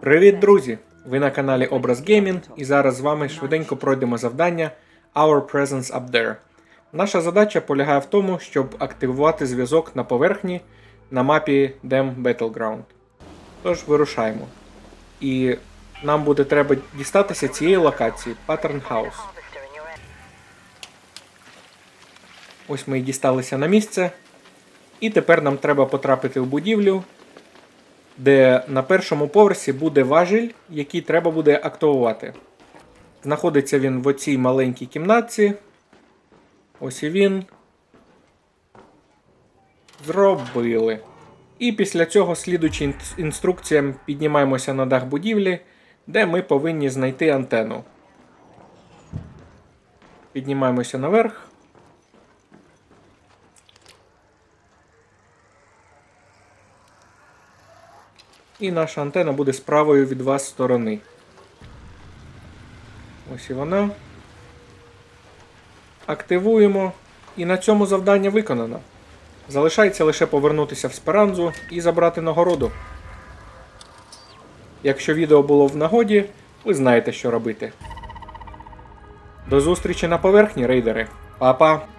Привіт, друзі! Ви на каналі Образ Геймінг, і зараз з вами швиденько пройдемо завдання Our Presence Up There. Наша задача полягає в тому, щоб активувати зв'язок на поверхні на мапі Dem Battleground. Тож вирушаємо. І нам буде треба дістатися цієї локації Pattern House. Ось ми і дісталися на місце. І тепер нам треба потрапити в будівлю, де на першому поверсі буде важіль, який треба буде активувати. Знаходиться він в оцій маленькій кімнатці. Ось і він. Зробили. І після цього, слідуючи інструкціям, піднімаємося на дах будівлі, де ми повинні знайти антенну. Піднімаємося наверх. І наша антена буде з правої від вас сторони. Ось і вона. Активуємо. І на цьому завдання виконано. Залишається лише повернутися в Сперанзу і забрати нагороду. Якщо відео було в нагоді, ви знаєте, що робити. До зустрічі на поверхні, рейдери. Па-па!